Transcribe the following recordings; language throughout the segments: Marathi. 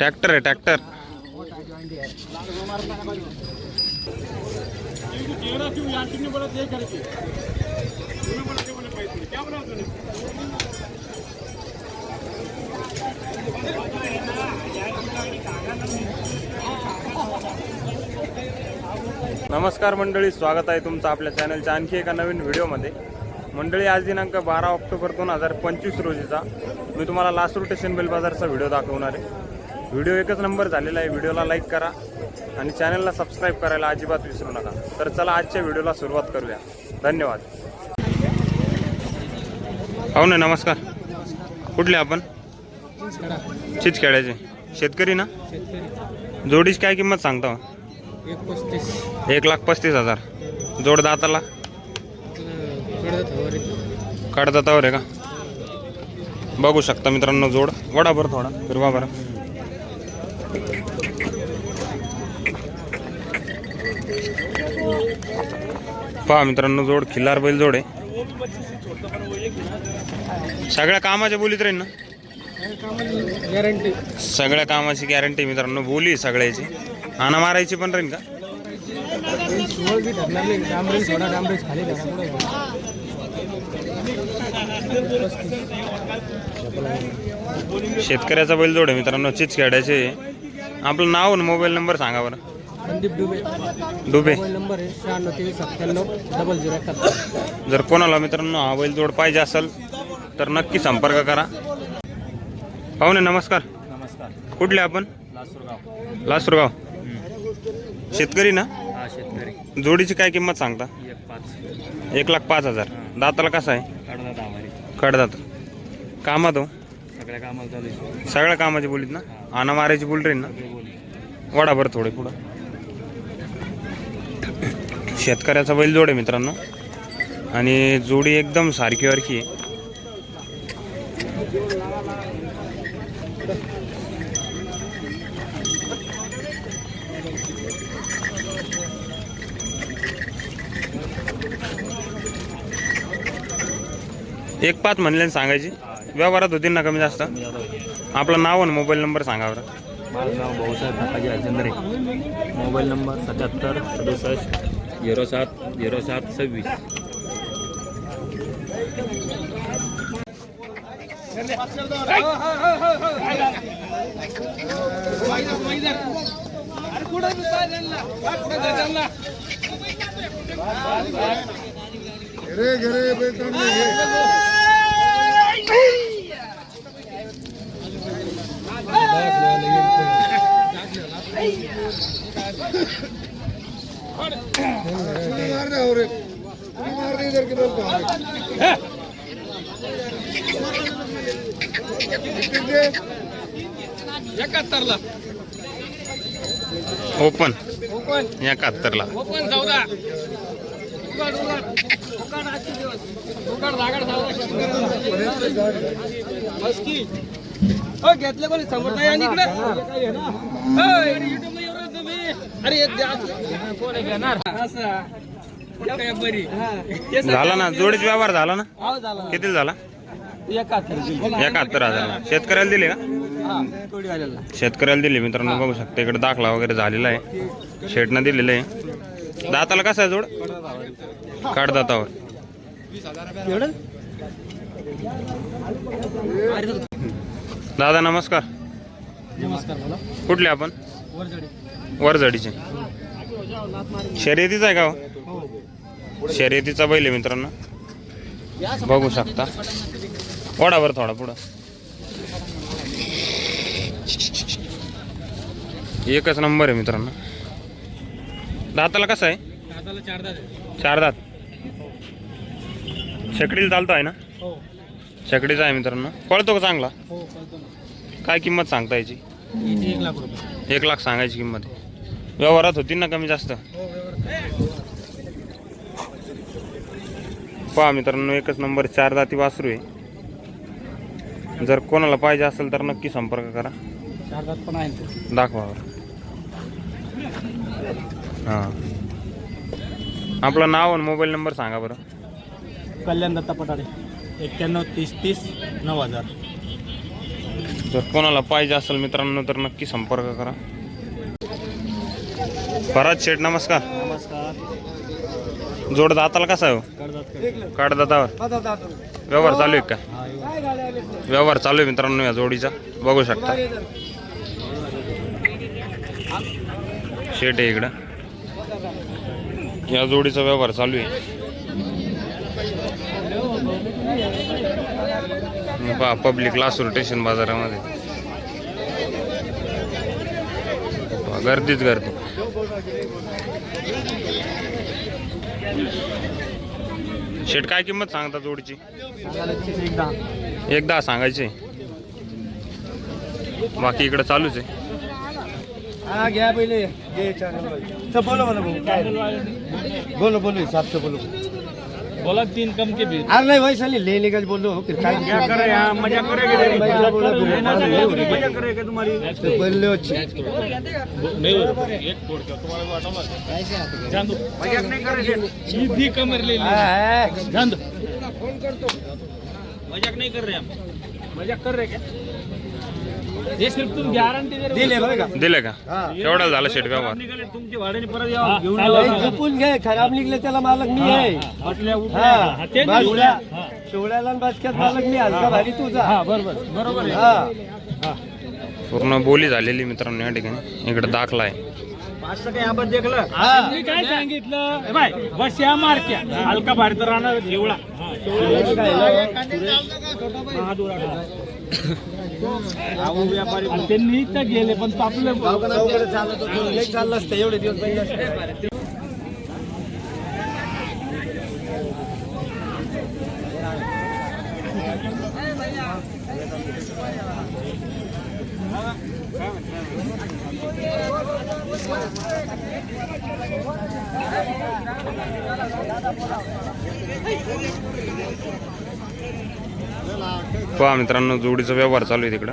ट्रॅक्टर आहे ट्रॅक्टर. नमस्कार मंडळी स्वागत आहे तुमचं आपल्या चॅनलच्या आणखी एका नवीन व्हिडिओमध्ये. मंडळी आज दिनांक बारा ऑक्टोबर दोन हजार पंचवीस रोजीचा. मी तुम्हाला लास्ट रोटेशन बेल बाजारचा व्हिडिओ दाखवणार आहे. व्हिडिओ एकच नंबर झालेला आहे. व्हिडिओला लाईक करा आणि चॅनलला सबस्क्राईब करायला अजिबात विसरू नका. तर चला आजच्या व्हिडिओला सुरुवात करूया. धन्यवाद. हो ना नमस्कार. कुठले आपण? चिचखेड्याचे. शेतकरी ना? जोडीची काय किंमत सांगता हो? एक लाख पस्तीस हजार. जोड दाताला? कडत आहे का? बघू शकता मित्रांनो जोड. वडा बरं थोडा फिरवा बरं. पहा मित्रांनो जोड खिल्लार बैल जोड आहे. सगळ्या कामाच्या बोलीत राहील ना? गॅरंटी सगळ्या कामाची गॅरंटी मित्रांनो बोली आहे सगळ्याची. आणा मारायची पण राहील का? शेतकऱ्याचा बैल जोड आहे मित्रांनो चिचखेड्याचे आपलं नाव आणि मोबाईल नंबर सांगा बरं. संदीप डुबे. डुबे. मोबाईल नंबर आहे शहाण्णव तेवीस सत्त्याण्णव डबल झिरो एकाहत्तर. जर कोणाला मित्रांनो हा बैल जोड पाहिजे असेल तर नक्की संपर्क करा. पाहुणे नमस्कार. नमस्कार. कुठले आपण? लासूरगाव. लासूरगाव. शेतकरी ना? हा शेतकरी. जोडीची काय किंमत सांगता? एक पाच. एक लाख पाच हजार. दाताला कसा आहे? कडदा कडदात कामात हो. सगळ्या कामाला चालू आहे. सगळ्या कामाची बोलीत ना? आणा मारायची बोल राहील ना? वडा बरं थोडे पुढं. शेतकऱ्याचा बैल जोड आहे मित्रांनो. आणि जोडी एकदम सारखी वारखी आहे. एक पाच म्हणले सांगायची. व्यवहारात होती ना कमी जास्त? आपलं नाव आणि मोबाईल नंबर सांगा बरं. माझं नाव भाऊसाहेब काकाजी हरचंद्रे मोबाईल नंबर सत्याहत्तर सदुसष्ट झिरो सात झिरो सात सव्वीस. एकाहत्तरला. ओपन. ओपन. एकाहत्तरला. ओपन चौदा. उघड उघड. उघड आजचे दिवस? उघड रागड बस की. हो घेतलं कोणी? समोर नाही आणि इकडे. अरे झाला ना जोडीचा व्यवहार झाला ना? हो झाला. किती झाला? एकाहत्तर हजार. शेतकऱ्याला दिले का? शेतकऱ्याला दिले मित्रांनो बघू शकता इकडे दाखला वगैरे झालेला आहे. शेटनं दिलेलं आहे. दाताला कसा आहे जोड? काढ दातावर दादा नमस्कार. नमस्कार बोला. कुठले आपण? वरझडीचे. शर्यतीचा आहे का हो? हो शर्यतीचा बैल आहे मित्रांनो. बघू शकता. वडावर थोडा पुढं. एकच नंबर आहे मित्रांनो. दाताला कसा आहे? चार दात शेकडीला चालतो आहे ना? हो. शेकडीचा आहे मित्रांनो. कळतो का चांगला? हो काय किंमत सांगता याची? एक लाख सांगायची किंमत आहे. व्यवहारात होती ना कमी जास्त? पहा मित्रांनो एकच नंबर चार दाती वासरू आहे. जर कोणाला पाहिजे असेल तर नक्की संपर्क करा. चार दात पण दाखवा. हां. आपलं नाव आणि मोबाईल नंबर सांगा बरं. कल्याण दत्ता पटाडे एक्क्याण्णव तीस तीस नऊ हजार. जर कोणाला पाहिजे असेल मित्रांनो तर नक्की संपर्क करा. परत शेठ नमस्कार. नमस्कार. जोड दाताला कसा आहे हो? काढ दातावर व्यवहार चालू आहे का? व्यवहार चालू आहे मित्रांनो या जोडीचा. बघू शकता. शेट आहे इकडं. या जोडीचा व्यवहार चालू आहे. पब्लिक लासूर स्टेशन बाजारामध्ये पहा, गर्दीच गर्दी. शेट काय किंमत सांगता जोडीची? एकदा सांगायचे. बाकी इकडे चालूच आहे. हा घ्या पहिले. बोलो बोलो बोलो बोलो बोलो. बोलो तीन कम के बीच. अरे नहीं वैसा नहीं लेने का बोलो फिर काय क्या कर रहे हैं मजा करेंगे बोलो, एक का तुम्हारे को हटाओ जान दो। मजाक नहीं करेंगे कमर ले. जान दो। मजाक नहीं कर रहे हम। मजाक कर रहे क्या? ये सिर्फ तुम गारंटी दे दिले बरं का? दिले का? हा। केवढा झाला शेट व्यवहार. निघाले तुमचे भाड्याने परत यावं घेऊन नाही, जपून घे खराब निघले त्याला मालक मी आहे. म्हटल्या हा बाजूला शेवड्याला आणि बाचक्यात मालक मी हलका भारी तुझा. बरोबर. बरोबर हा. पूर्ण बोली झालेली मित्रांनो या ठिकाणी. इकडे दाखला आहे. देखलं? हा. मी काय सांगितलं? ए बाय बस या मारक्या. हलका भारी तर राहणार एवढा व्यापारी त्यांनी तर गेले पण आपलं चाललं असतं एवढे दिवस पहा मित्रांनो जोडीचा व्यवहार चालू आहे तिकडं.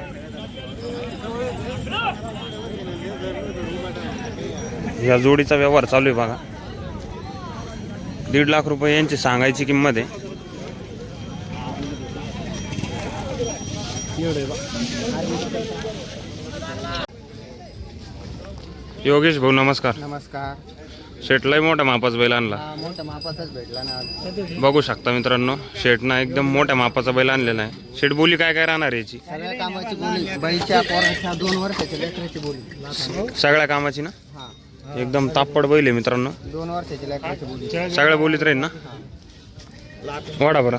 या जोडीचा व्यवहार चालू आहे बघा. दीड लाख रुपये यांची सांगायची किंमत आहे. योगेश भाऊ नमस्कार. नमस्कार. शेटलाही मोठ्या मापाचा बैल आणला. हा मोठा मापाचाच भेटला ना आज. बघू शकता मित्रांनो शेटनं एकदम मोठ्या मापाचा बैल आणलेला आहे. शेट बोली काय काय राहणार याची? सगळ्या कामाची बोली. पोराच्या दोन वर्षाच्या लेकराची बोली. सगळ्या कामाची ना? हा. एकदम तापड बैल आहे मित्रांनो. दोन वर्षाची लेकराची बोली. सगळ्या बोलीत राहील ना? वाडा बरं.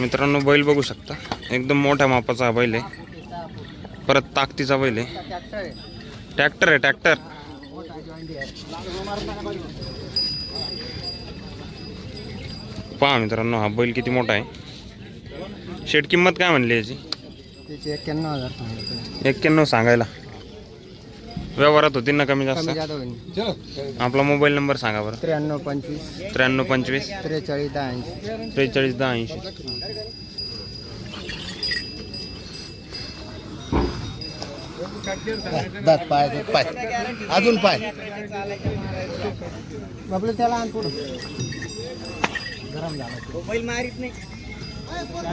मित्रांनो बैल बघू शकता. एकदम मोठ्या मापाचा हा बैल आहे. परत ताकदीचा बैल आहे. ट्रॅक्टर आहे ट्रॅक्टर आहे ट्रॅक्टर. पहा मित्रांनो हा बैल किती मोठा आहे. शेट किंमत काय म्हणली याची? त्याचे एक्क्याण्णव हजार एक्क्याण्णव सांगायला. व्यवहारात होती ना कमी जास्त? आपला मोबाईल नंबर सांगा बरं. त्र्याण्णव पंचवीस. त्र्याण्णव पंचवीस. त्रेचाळीस दहा ऐंशी. त्रेचाळीस दहा ऐंशी. दात पाय दात पाय. अजून पाय. बाबले त्याला आण पुढं. गरम झाला मोबाईल मारित नाही.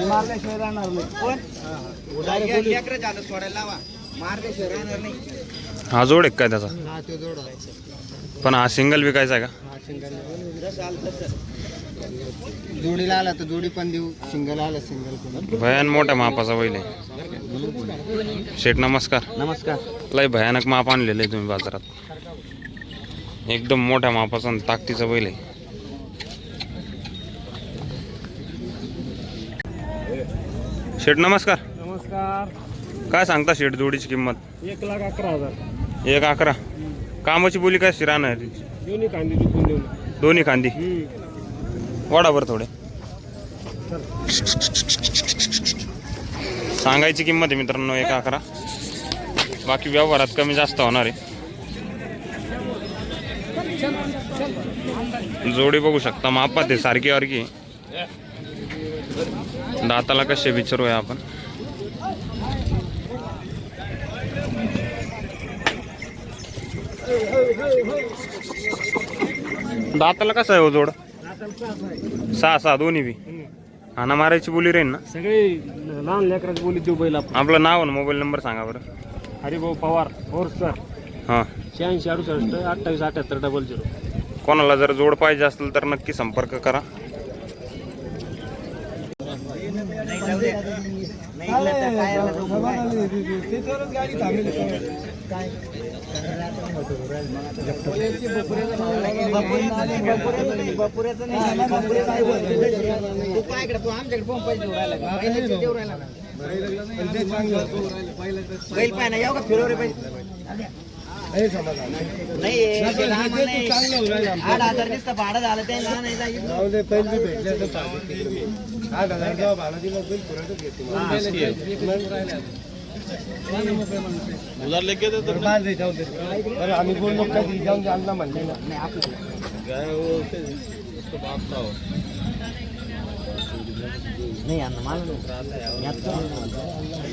मारल्याशिवाय राहणार नाही. हा जोड आहे काय त्याचा? हा तो जोड पण हा सिंगल विकायचा आहे का? हा सिंगल जोडीला आला तर जोडी पण देऊ सिंगल आला सिंगल पण. भयान मोठ्या मापाचा बैल आहे. शेठ नमस्कार. नमस्कार. लय भयानक माप आणलेलं आहे तुम्ही बाजारात. एकदम मोठ्या मापाचा ताकदीचा बैल आहे. शेठ नमस्कार. नमस्कार. काय सांगता शेठ जोडीची किंमत? एक लाख अकरा हजार. एक अकरा. कामाची बोली काय राहणार? दोन्ही कांदे देऊन. दोन्ही खांदी. वाडाभर थोडे. सांगायची किंमत आहे मित्रांनो एक अकरा. बाकी व्यवहारात कमी जास्त होणार आहे. जोडी बघू शकता मापात आहे सारखी वारखी दाताला कसे विचारूया आपण. दाताला कसं आहे हो जोड? सहा सहा दोन्ही बी. हाना मारायची बोली राहील ना सगळे लहान लेकराची बोली देऊ बैल आपण आपलं नाव आणि मोबाईल नंबर सांगा बरं हरिभाऊ पवार सर हां शहाऐंशी अडुसष्ट अठ्ठावीस अठ्याहत्तर डबल झिरो कोणाला जर जोड पाहिजे असेल तर नक्की संपर्क करा त्याच्यावरच गाडी थांबेल बैल पाय ना येऊ का फिरव रे बैल नाही. आठ हजार भाडं झालं ते. आठ हजार भाडा दिला बैल पुरतच घेतो बरं, बांध रे, जाऊ दे. बरं आम्ही बोललो कधी जाऊन दे अण्णा म्हणले ना. नाही अण्णा मला नाही. यात